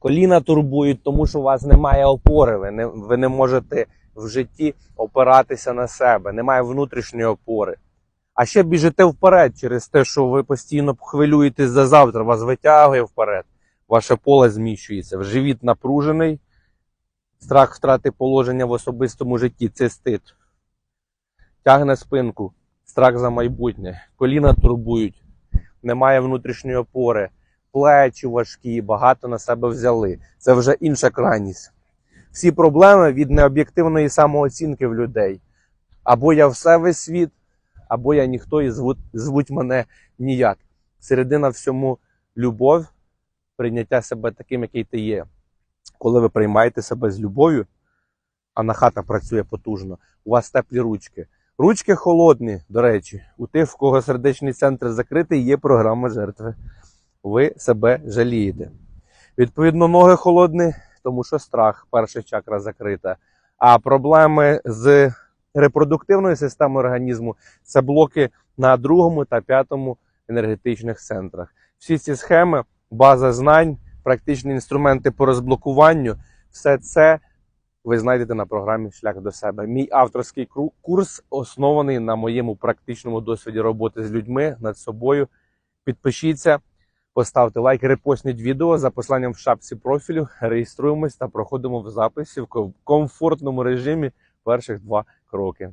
Коліна турбують, тому що у вас немає опори. Ви не, ви не можете в житті опиратися на себе, немає внутрішньої опори. А ще біжите вперед через те, що ви постійно хвилюєтесь за завтра, вас витягує вперед, ваше поле зміщується, живіт напружений, страх втрати положення в особистому житті. Цистит. Тягне спинку, страх за майбутнє, коліна турбують, немає внутрішньої опори, плечі важкі, багато на себе взяли. Це вже інша крайність. Всі проблеми від необ'єктивної самооцінки в людей. Або я все весь світ, або я ніхто і звуть, звуть мене ніяк. Середина всьому любов, прийняття себе таким, який ти є. Коли ви приймаєте себе з любов'ю, а на хата працює потужно, у вас теплі ручки. Ручки холодні, до речі, у тих, в кого сердечний центр закритий, є програма жертви. Ви себе жалієте. Відповідно, ноги холодні, тому що страх, перша чакра закрита. А проблеми з репродуктивною системою організму це блоки на другому та п'ятому енергетичних центрах. Всі ці схеми, база знань, практичні інструменти по розблокуванню, все це ви знайдете на програмі Шлях до себе. Мій авторський курс оснований на моєму практичному досвіді роботи з людьми над собою. Підпишіться, поставте лайк, репостніть відео за посиланням в шапці профілю. Реєструємось та проходимо в записі в комфортному режимі перших два кроки.